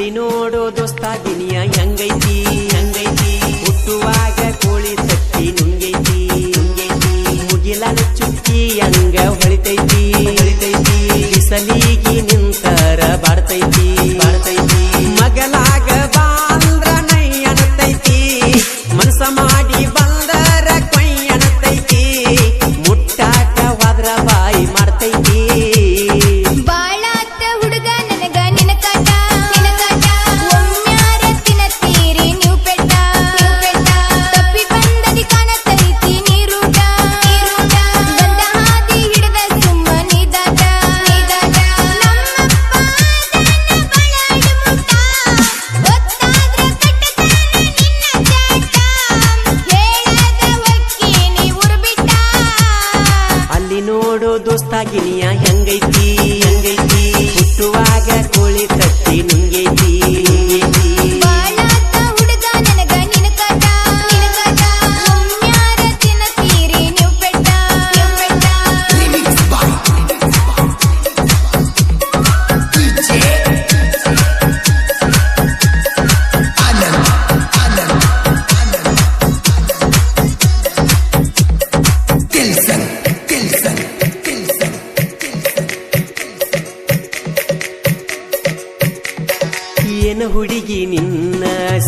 ಇಲ್ಲಿ ನೋಡೋ ದೋಸ್ತಾಗಿನಿಯ ಹೆಂಗೈತಿ? guinea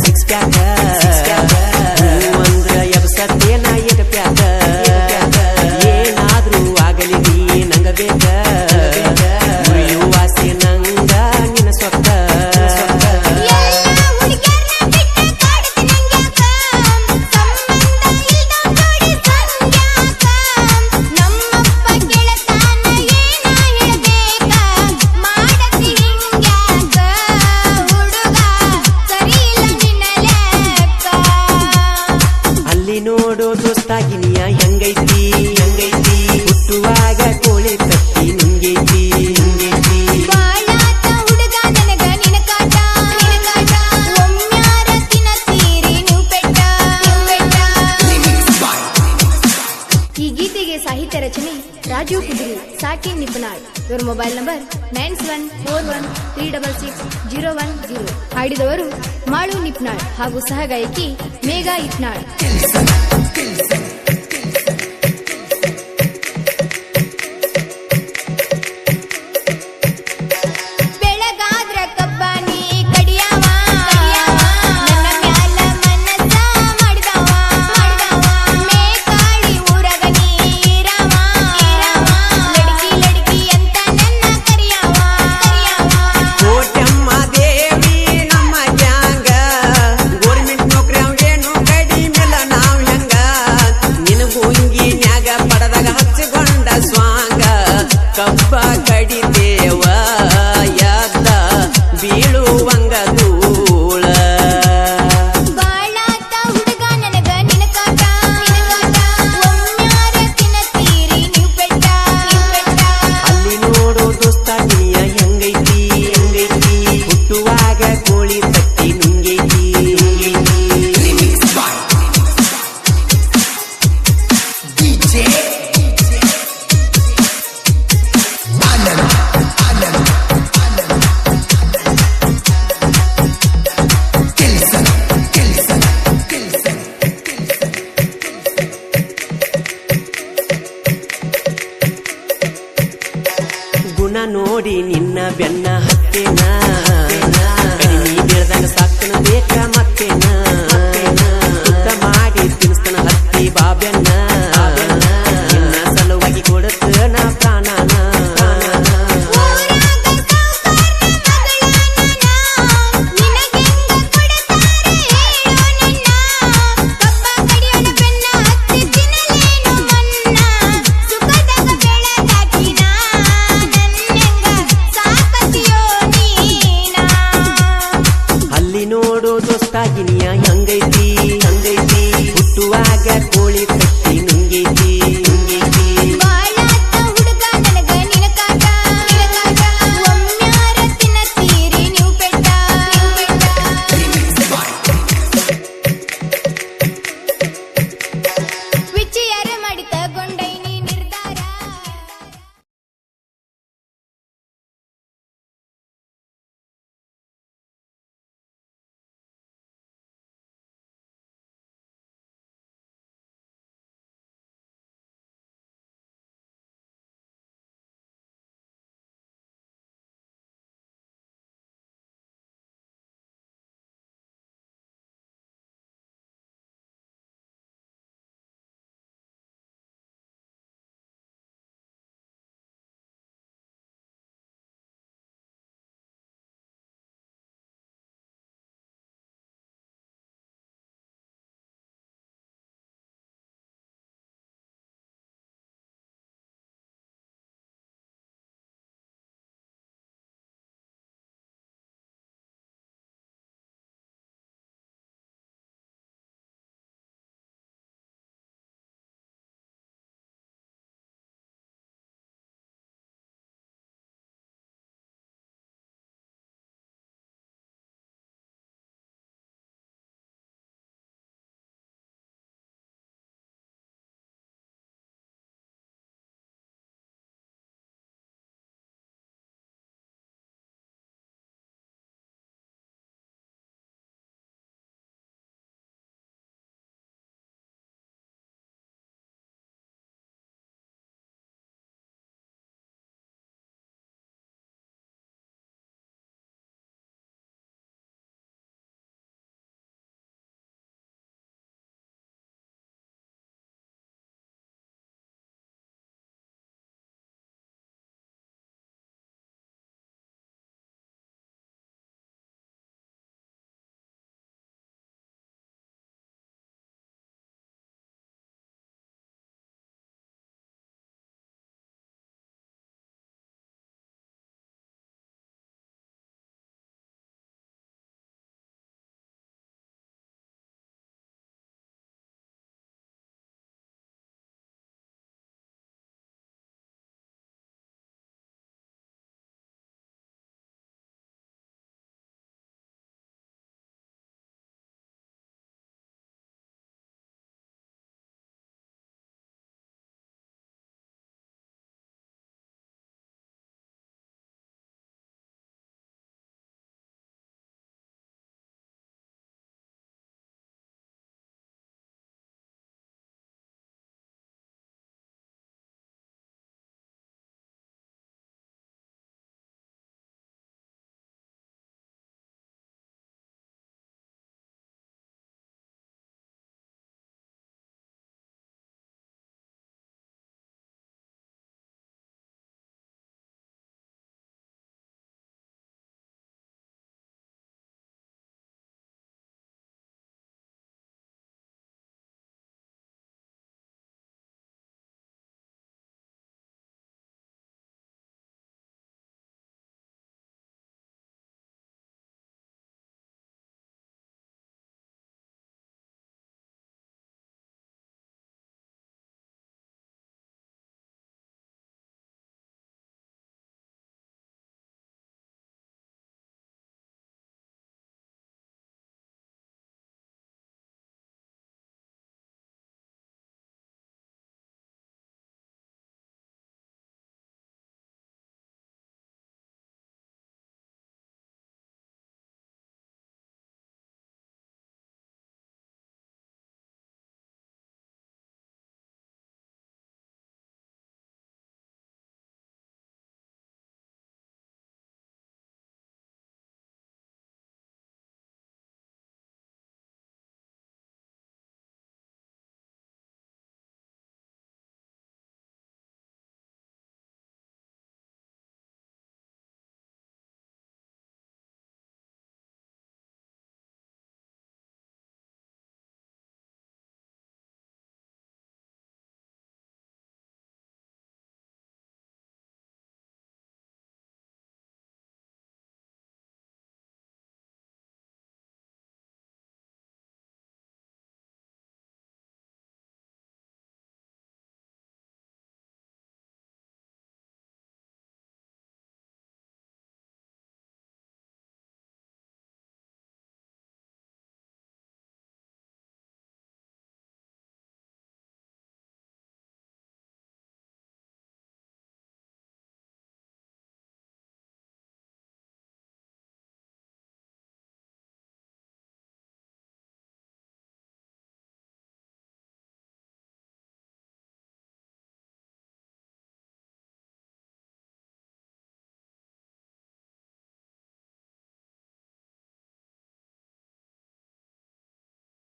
six packer. Six. Mobile number nine seven four one three double six zero one zero. ಹಾಡಿದವರು Malu Nipnal ಹಾಗೂ ಸಹಗಾಯಕಿ Megha ಇಪ್ನಾಳ್. come by. ನೋಡಿ ನಿನ್ನ ಬೆನ್ನ ಹತ್ತೇನ? ಸಾಕ್ತನ ಬೇಕ ಮತ್ತೇನ? ಮಾಡಿ ತಿನ್ಸ್ತನ ಹತ್ತಿ ಬಾಬೆನ್ನ